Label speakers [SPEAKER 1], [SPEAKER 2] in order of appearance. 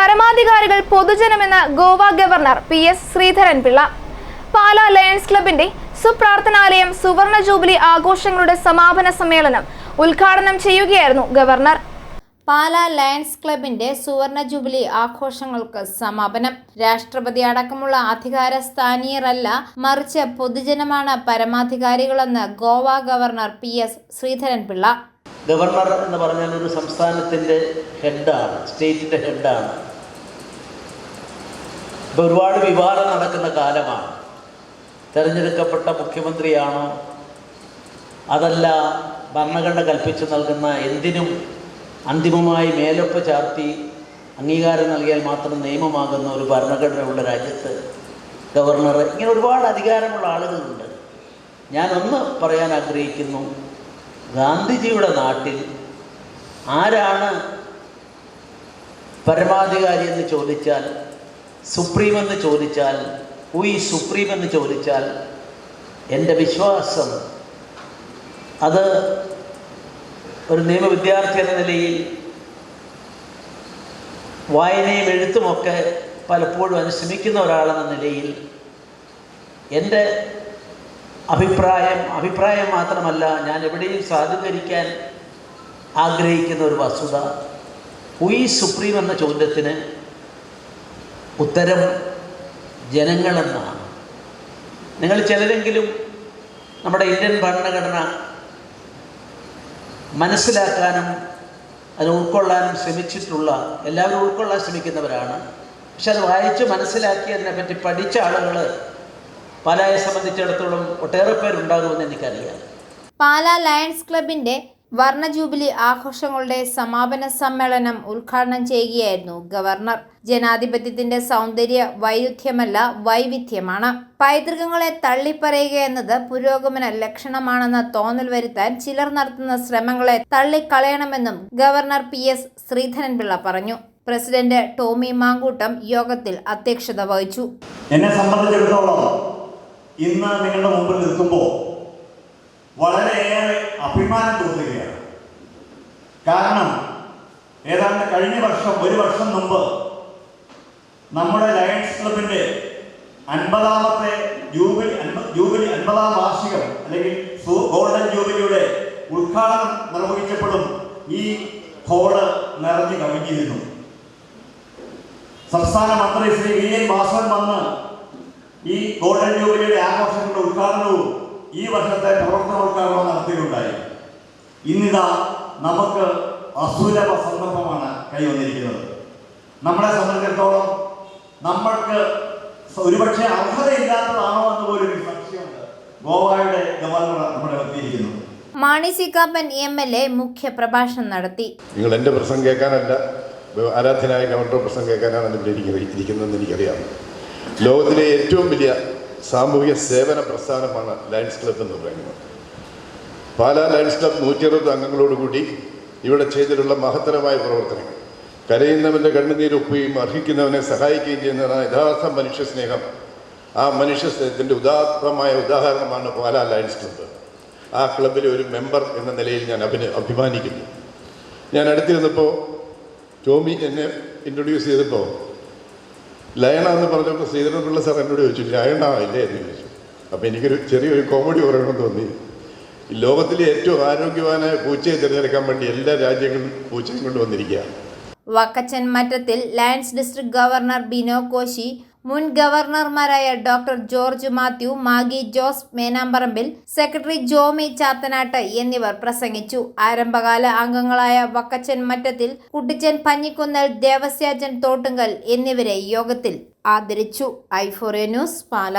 [SPEAKER 1] പരമാധികാരികൾ പൊതുജനമെന്ന് Goa governor P S Sreedharan Pillai. Pala Lions ക്ലബിന്റെ സുപ്രാർത്ഥനാലയം സുവർണ ജൂബിലി ആഘോഷങ്ങളുടെ സമാപന സമ്മേളനം ഉദ്ഘാടനം ചെയ്യുകയായിരുന്നു ഗവർണർ.
[SPEAKER 2] പാലാ ലയൺസ് ക്ലബിന്റെ സുവർണ ജൂബിലി ആഘോഷങ്ങൾക്ക് സമാപനം. രാഷ്ട്രപതി അടക്കമുള്ള അധികാര സ്ഥാനീയരല്ല മറിച്ച് പൊതുജനമാണ് പരമാധികാരികളെന്ന് Goa governor P S Sreedharan Pillai.
[SPEAKER 3] Governor എന്ന് പറഞ്ഞാൽ ഒരു സംസ്ഥാനത്തിന്റെ ഹെഡാണ് സ്റ്റേറ്റിന്റെ ഹെഡാണ് ഇപ്പോൾ ഒരുപാട് വിവാദം നടക്കുന്ന കാലമാണ്. തിരഞ്ഞെടുക്കപ്പെട്ട മുഖ്യമന്ത്രിയാണോ? അതല്ല ഭരണഘടന കൽപ്പിച്ചു നൽകുന്ന എന്തിനും അന്തിമമായി മേലൊപ്പ് ചാർത്തി അംഗീകാരം നൽകിയാൽ മാത്രം നിയമമാകുന്ന ഒരു ഭരണഘടനയുള്ള രാജ്യത്ത് ഗവർണർ ഇങ്ങനെ ഒരുപാട് അധികാരമുള്ള ആളുകളുണ്ട്. ഞാനൊന്ന് പറയാൻ ആഗ്രഹിക്കുന്നു ഗാന്ധിജിയുടെ നാട്ടിൽ ആരാണ് പരമാധികാരി എന്ന് ചോദിച്ചാൽ സുപ്രീം എന്ന് ചോദിച്ചാൽ ഉയ് സുപ്രീം എന്ന് ചോദിച്ചാൽ എന്റെ വിശ്വാസം അത് ഒരു നിയമ വിദ്യാർത്ഥി എന്ന നിലയിൽ വായനയും എഴുത്തുമൊക്കെ പലപ്പോഴും അനുശ്രമിക്കുന്ന ഒരാളെന്ന നിലയിൽ എന്റെ അഭിപ്രായം അഭിപ്രായം മാത്രമല്ല ഞാൻ എവിടെയും സാധൂകരിക്കാൻ ആഗ്രഹിക്കുന്ന ഒരു വസ്തുത ഹുയി സുപ്രീം എന്ന ചോദ്യത്തിന് ഉത്തരം ജനങ്ങളെന്നാണ്. നിങ്ങൾ ചിലരെങ്കിലും നമ്മുടെ ഇന്ത്യൻ ഭരണഘടന മനസ്സിലാക്കാനും അത് ഉൾക്കൊള്ളാനും ശ്രമിച്ചിട്ടുള്ള എല്ലാവരും ഉൾക്കൊള്ളാൻ ശ്രമിക്കുന്നവരാണ്. പക്ഷെ അത് വായിച്ച് മനസ്സിലാക്കിയതിനെ പറ്റി പഠിച്ച ആളുകൾ പാലായെ സംബന്ധിച്ചിടത്തോളം ഒട്ടേറെ പേരുണ്ടാകുമെന്ന് എനിക്കറിയാം.
[SPEAKER 2] പാലാ ലയൺസ് ക്ലബിന്റെ വർണ ജൂബിലി ആഘോഷങ്ങളുടെ സമാപന സമ്മേളനം ഉദ്ഘാടനം ചെയ്യുകയായിരുന്നു ഗവർണർ. ജനാധിപത്യത്തിന്റെ സൗന്ദര്യ വൈരുദ്ധ്യമല്ല വൈവിധ്യമാണ്. പൈതൃകങ്ങളെ തള്ളിപ്പറയുക എന്നത് പുരോഗമന ലക്ഷണമാണെന്ന തോന്നൽ വരുത്താൻ ചിലർ നടത്തുന്ന ശ്രമങ്ങളെ തള്ളിക്കളയണമെന്നും ഗവർണർ പി. എസ്. ശ്രീധരൻപിള്ള പറഞ്ഞു. പ്രസിഡന്റ് ടോമി മാങ്കൂട്ടം യോഗത്തിൽ അധ്യക്ഷത വഹിച്ചു.
[SPEAKER 4] എന്നെ സംബന്ധിച്ചിടത്തോളം ഇന്ന് നിങ്ങളുടെ മുമ്പിൽ നിൽക്കുമ്പോൾ വളരെയേറെ അഭിമാനം തോന്നുകയാണ്. കാരണം ഏതാണ്ട് കഴിഞ്ഞ വർഷം ഒരു വർഷം മുമ്പ് നമ്മുടെ ലയൺസ് ക്ലബിന്റെ അൻപതാമത്തെ ജൂബിലി ജൂബിലി അൻപതാം വാർഷികം അല്ലെങ്കിൽ ഗോൾഡൻ ജൂബിലിയുടെ ഉദ്ഘാടനം നിർവഹിച്ചപ്പോഴും ഈ ഹോൾ നിറഞ്ഞു കവിഞ്ഞിരുന്നു. സംസ്ഥാന മന്ത്രി ശ്രീ വി എൻ വാസവൻ വന്ന് ഈ ഗോൾഡൻ ജൂബിലിയുടെ ആഘോഷങ്ങളുടെ ഉദ്ഘാടനവും ഈ വർഷത്തെ പ്രവർത്തനോദ്ഘാടനവും നടത്തുകയുണ്ടായി ഇന്നിതാ നമുക്ക് അസുലഭ സന്ദർഭമാണ് കൈവന്നിരിക്കുന്നത് നമ്മളെ സംബന്ധിച്ചിടത്തോളം നമ്മൾക്ക് ഒരുപക്ഷെ അർഹതയില്ലാത്തതാണോ എന്ന് പോലും ഒരു സംശയമുണ്ട്. ഗോവയുടെ ഗവർണർ നമ്മുടെ എത്തിയിരിക്കുന്നത്
[SPEAKER 2] Mani C Kappan M L A മുഖ്യ പ്രഭാഷണം നടത്തി.
[SPEAKER 5] നിങ്ങൾ എന്റെ പ്രസംഗം കേൾക്കാനല്ല ആരാധ്യനായ ഗവർണർ പ്രസംഗം കേൾക്കാനാണ് എന്റെ പേര് ഇരിക്കുന്നത് ഇരിക്കുന്നതെന്ന് എനിക്കറിയാം. ലോകത്തിലെ ഏറ്റവും വലിയ സാമൂഹിക സേവന പ്രസ്ഥാനമാണ് ലയൺസ് ക്ലബ് എന്ന് പറയുന്നത്. പാലാ ലയൺസ് ക്ലബ് നൂറ്റി അറുപത് അംഗങ്ങളോടുകൂടി ഇവിടെ ചെയ്തിട്ടുള്ള മഹത്തരമായ പ്രവർത്തനങ്ങൾ. കരയുന്നവന്റെ കണ്ണുനീരൊപ്പുകയും അർഹിക്കുന്നവനെ സഹായിക്കുകയും ചെയ്യുന്നതാണ് യഥാർത്ഥ മനുഷ്യ സ്നേഹം. ആ മനുഷ്യ സ്നേഹത്തിന്റെ ഉദാത്തമായ ഉദാഹരണമാണ് പാലാ ലയൺസ് ക്ലബ്ബ് ആ ക്ലബ്ബിലെ ഒരു മെമ്പർ എന്ന നിലയിൽ ഞാൻ അഭിന അഭിമാനിക്കുന്നു. ഞാൻ അടുത്തിരുന്നപ്പോൾ ടോമി എന്നെ ഇൻട്രൊഡ്യൂസ് ചെയ്തപ്പോൾ ലയണ എന്ന് പറഞ്ഞപ്പോൾ ശ്രീധരൻ പിള്ള സാർ എന്നോട് ചോദിച്ചു ലയണ ഇല്ലേ? എന്ന് ചോദിച്ചു. അപ്പോൾ എനിക്കൊരു ചെറിയൊരു കോമഡി പറയണമെന്ന് തോന്നി. ലോകത്തിലെ ഏറ്റവും ആരോഗ്യവാനായ പൂച്ചയെ തിരഞ്ഞെടുക്കാൻ വേണ്ടി എല്ലാ രാജ്യങ്ങളും പൂച്ചയും കൊണ്ടുവന്നിരിക്കുകയാണ്
[SPEAKER 2] Vakkachan Mattathil Lions district governor Bino Koshy മുൻ ഗവർണർമാരായ doctor George Mathew Maggi Jose Menamparambil secretary Jomy Chathanattu എന്നിവർ പ്രസംഗിച്ചു. ആരംഭകാല അംഗങ്ങളായ വക്കച്ചൻ മറ്റത്തിൽ കുട്ടിച്ചൻ പഞ്ഞിക്കുന്നൽ ദേവസ്യാജൻ തോട്ടുങ്കൽ എന്നിവരെ യോഗത്തിൽ ആദരിച്ചു. ഐഫോറിയ ന്യൂസ് പാല.